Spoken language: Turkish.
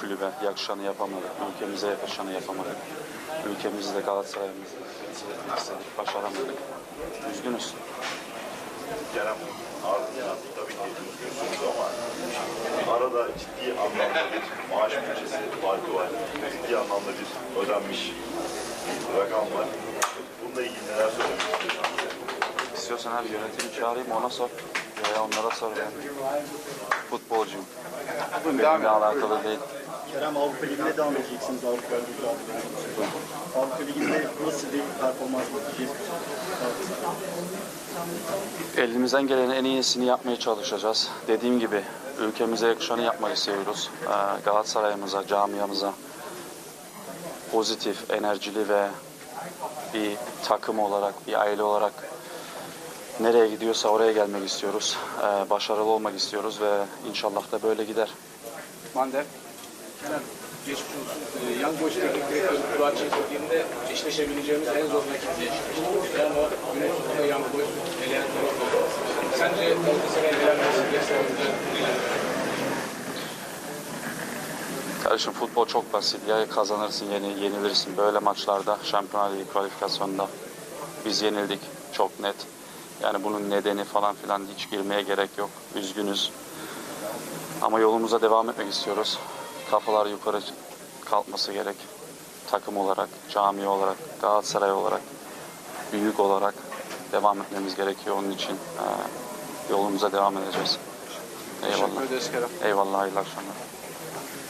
kulübe yakışanı yapamadık. Ülkemize yakışanı yapamadık. Ülkemizde Galatasaray'ımızı başaramadık. Üzgünüz. Kerem ardından tabii ki üzgünsünüz ama arada ciddi anlamda bir maaş bütçesi farkı var. Ciddi anlamda bir ödenmiş rakam var. Bununla ilgili neler söylemek istiyorsunuz? İstiyorsan abi yönetimi çağırayım ona sor. Veya onlara sor yani. Futbolcuyum. Benimle alakalı değil. Kerem Avrupa Ligi'ne devam edeceksiniz Avrupa Ligi'nde. Avrupa Ligi'nde nasıl bir performans bekleyeceğiz? Elimizden gelenin en iyisini yapmaya çalışacağız. Dediğim gibi ülkemize yakışanı yapmak istiyoruz. Ee, Galatasaray'ımıza, camiamıza pozitif, enerjili ve bir takım olarak, bir aile olarak nereye gidiyorsa oraya gelmek istiyoruz. Ee, Başarılı olmak istiyoruz ve inşallah da böyle gider. Mande. Kenan, geçmiş olsun. Ee, Young Teknik Direktörü Kıraç Çelik'inde eşleşebileceğimiz en zor rakiple eşleştik. Ama günün sonunda Young eleyen taraf. Sence Galatasaray'ın elenmesi gösterimde Kardeşim futbol çok basit. Ya kazanırsın ya yenilirsin. Böyle maçlarda Şampiyonlar Ligi kvalifikasyonunda biz yenildik. Çok net. Yani bunun nedeni falan filan hiç girmeye gerek yok. Üzgünüz. Ama yolumuza devam etmek istiyoruz. Kafalar yukarı kalkması gerek. Takım olarak, cami olarak, Galatasaray olarak, büyük olarak devam etmemiz gerekiyor. Onun için e, yolumuza devam edeceğiz. Eyvallah. Eyvallah. Hayırlı akşamlar.